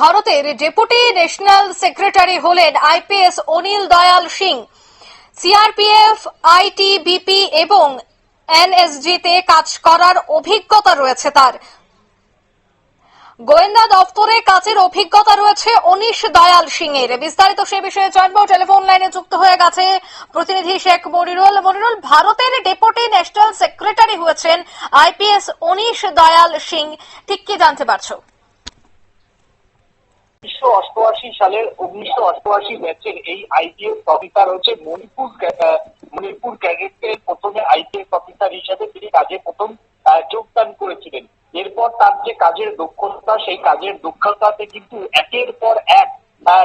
ভারতের deputy national secretary হলেন IPS Anil Dayal Singh. CRPF, ITBP এবং এনএসজি তে কাজ করার অভিজ্ঞতা রয়েছে তার। গোয়েন্দা দপ্তরে কাজের অভিজ্ঞতা রয়েছে অনিশ দয়াল সিং এর বিস্তারিত সে বিষয়ে জানব। টেলিফোন লাইনে যুক্ত হয়ে গেছে প্রতিনিধি শেখ মনিরুল। মনিরুল, ভারতের ডেপুটি ন্যাশনাল সেক্রেটারি হয়েছেন আইপিএস অনিশ দয়াল সিং। ঠিক কি জানতে পারছ? অষ্টআশি সালের উনিশশো অষ্টআশি ব্যাচের এই আইপিএস অফিসার হচ্ছে মণিপুর মণিপুর ক্যাডেটের প্রথমে আইপিএস অফিসার হিসেবে তিনি কাজে প্রথম যোগদান করেছিলেন। এরপর তার যে কাজের দক্ষতা সেই কাজের দক্ষতাতে কিন্তু একের পর এক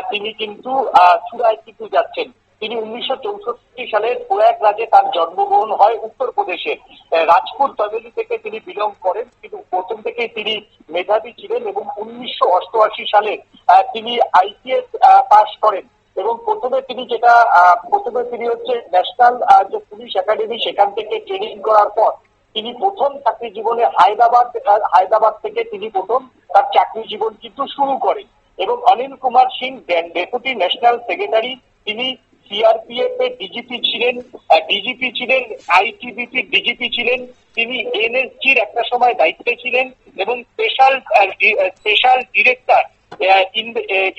তিনি কিন্তু চূড়ায় কিন্তু যাচ্ছেন। তিনি উনিশশো চৌষট্টি সালের প্রয়াগরাজে তার জন্মগ্রহণ হয় উত্তরপ্রদেশে। আহ, রাজপুত ফ্যামিলি থেকে তিনি বিলং করেন। থেকে তিনি মেধাবী ছিলেন এবং উনিশশো অষ্টআশি সালে তিনি আইপিএস পাস করেন এবং প্রথমে তিনি যেটা প্রথমে তিনি হচ্ছে ন্যাশনাল যে পুলিশ একাডেমি সেখান থেকে ট্রেনিং করার পর তিনি প্রথম চাকরি জীবনে হায়দ্রাবাদ হায়দ্রাবাদ থেকে তিনি প্রথম তার চাকরি জীবন কিন্তু শুরু করেন এবং Anil Kumar Singh deputy national secretary তিনি সিআরপিএফ এর ডিজিপি ছিলেন ডিজিপি ছিলেন আইটিবিপি ডিজিপি ছিলেন, তিনি এনএসজির একটা সময় দায়িত্বে ছিলেন এবং স্পেশাল স্পেশাল ডিরেক্টর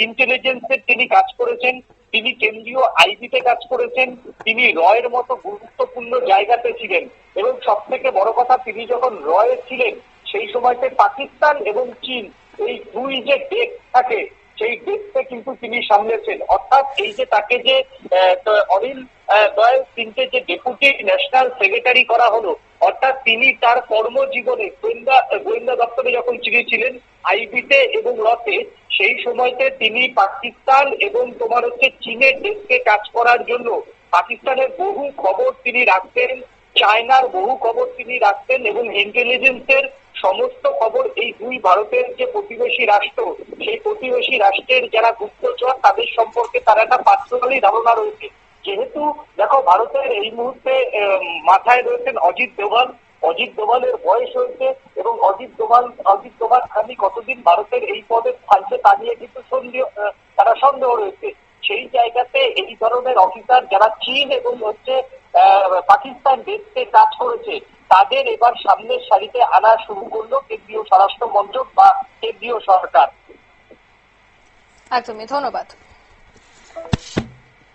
ইন্টেলিজেন্সের তিনি কাজ করেছেন, তিনি কেন্দ্রীয় আইবিতে কাজ করেছেন, তিনি রয়ের মতো গুরুত্বপূর্ণ জায়গাতে ছিলেন এবং সব থেকে বড় কথা, তিনি যখন রয়ে ছিলেন, সেই সময়তে পাকিস্তান এবং চীন, এই দুই যে দেশ থাকে সেই দেশকে কিন্তু তিনি সামলেছেন। অর্থাৎ এই যে তাকে যে অনিল দয়াল সিংকে যে ডেপুটি ন্যাশনাল সেক্রেটারি করা হলো, অর্থাৎ তিনি তার কর্মজীবনে গোয়েন্দা গোয়েন্দা দপ্তরে যখন তিনি ছিলেন, আইবিতে এবং লতে, সেই সময়তে তিনি পাকিস্তান এবং তোমার হচ্ছে চীনের দেশকে কাজ করার জন্য পাকিস্তানের বহু খবর তিনি রাখতেন, চায়নার বহু খবর তিনি রাখতেন এবং ইন্টেলিজেন্সের সমস্ত খবর এই দুই ভারতের যে প্রতিবেশী রাষ্ট্র, সেই প্রতিবেশী রাষ্ট্রের যারা গুপ্তচর, তাদের সম্পর্কে তার একটা পার্সোনালি ধারণা রয়েছে। যেহেতু দেখো, ভারতের এই মুহূর্তে মাথায় রয়েছেন অজিত দোভাল। অজিত দোভালের বয়স হয়েছে এবং অজিত দোভাল অজিত দোভাল খালি কতদিন ভারতের এই পদে থাকবে তা নিয়ে কিন্তু সন্দেহ তারা সন্দেহ রয়েছে। সেই জায়গাতে এই ধরনের অফিসার যারা চীন এবং হচ্ছে পাকিস্তান দেশকে কাজ করেছে। তাদের এবার সামনের সারিতে আনা শুরু করল কেন্দ্রীয় স্বরাষ্ট্র মন্ত্রক বা কেন্দ্রীয় সরকার। একদমই, ধন্যবাদ।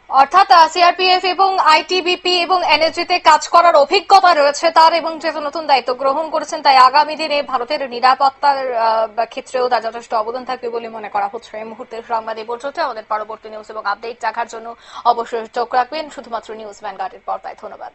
অর্থাৎ সিআরপিএফ এবং আইটিবিপি এবং এনএসজি তে কাজ করার অভিজ্ঞতা রয়েছে তার এবং যেহেতু নতুন দায়িত্ব গ্রহণ করেছেন তাই আগামী দিনে ভারতের নিরাপত্তার ক্ষেত্রেও তার যথেষ্ট অবদান থাকবে বলে মনে করা হচ্ছে। এই মুহূর্তের সংবাদ এই পর্যন্ত, আমাদের পরবর্তী নিউজ এবং আপডেট দেখার জন্য অবশ্যই চোখ রাখবেন। শুধুমাত্র নিউজ ভ্যানগার্ডের পর্দায়, ধন্যবাদ।